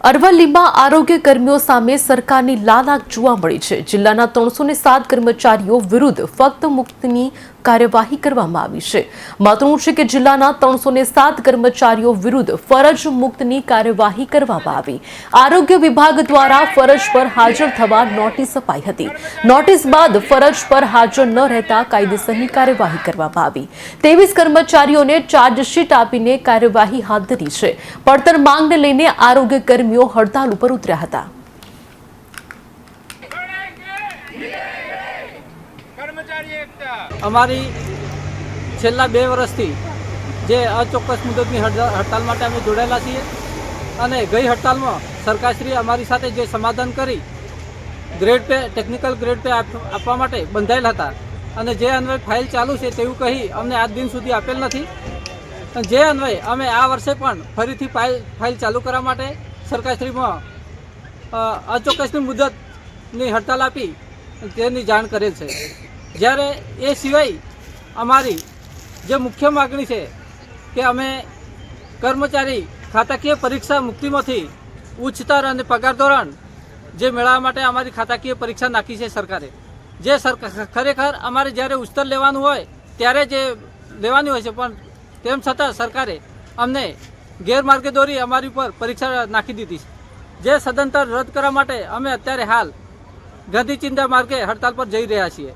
અરવલ્લીમાં આરોગ્ય કર્મીઓ સામે સરકારની લાલાક જોવા મળી છે. જિલ્લાના ત્રણસો સાત કર્મચારીઓ વિરુદ્ધ ફક્ત મુક્તની કાર્યવાહી કરવામાં આવી છે. મહત્વનું છે કે જિલ્લાના ત્રણસો સાત કર્મચારીઓ વિરુદ્ધ ફરજ મુક્તની કાર્યવાહી કરવામાં આવી. આરોગ્ય વિભાગ દ્વારા ફરજ પર હાજર થવા નોટિસ અપાઈ હતી. નોટિસ બાદ ફરજ પર હાજર ન રહેતા કાયદેસરની કાર્યવાહી કરવામાં આવી. ત્રેવીસ કર્મચારીઓને ચાર્જશીટ આપીને કાર્યવાહી હાથ ધરી છે. પડતર માંગને લઈને આરોગ્ય કર્મીઓ હડતાલ ઉપર ઉતર્યા હતા. અમારી છેલ્લા બે વર્ષથી જે અચોક્કસ મુદતની હડતા- હડતાલ માટે અમે જોડાયેલા છીએ અને ગઈ હડતાલમાં સરકારશ્રી અમારી સાથે જે સમાધાન કરી, grade pay, technical grade pay આપ- આપવા માટે બંધાયેલ હતા અને જે અન્વય ફાઇલ ચાલુ છે તેવું કહી અમને આજ દિન સુધી આપેલ નથી. જે અન્વયે અમે આ વર્ષે પણ ફરીથી ફાઇલ ફાઇલ ચાલુ કરવા માટે સરકારશ્રીમાં અચોક્કસની મુદતની હડતાલ આપી તેની જાણ કરેલ છે. જ્યારે એ સિવાય અમારી જે મુખ્ય માગણી છે કે અમે કર્મચારી ખાતાકીય પરીક્ષા મુક્તિમાંથી ઉચ્ચતર અને પગાર ધોરણ જે મેળવવા માટે અમારી ખાતાકીય પરીક્ષા નાખી છે સરકારે. જે સરકાર ખરેખર અમારે જ્યારે ઉચ્ચતર લેવાનું હોય, ત્યારે જે લેવાની હોય છે, પણ તેમ છતાં સરકારે અમને ગેરમાર્ગે દોરી અમારી ઉપર પરીક્ષા નાખી દીધી છે. જે સદંતર રદ કરવા માટે અમે અત્યારે હાલ ગાંધી ચિંતા માર્ગે હડતાલ પર જઈ રહ્યા છીએ.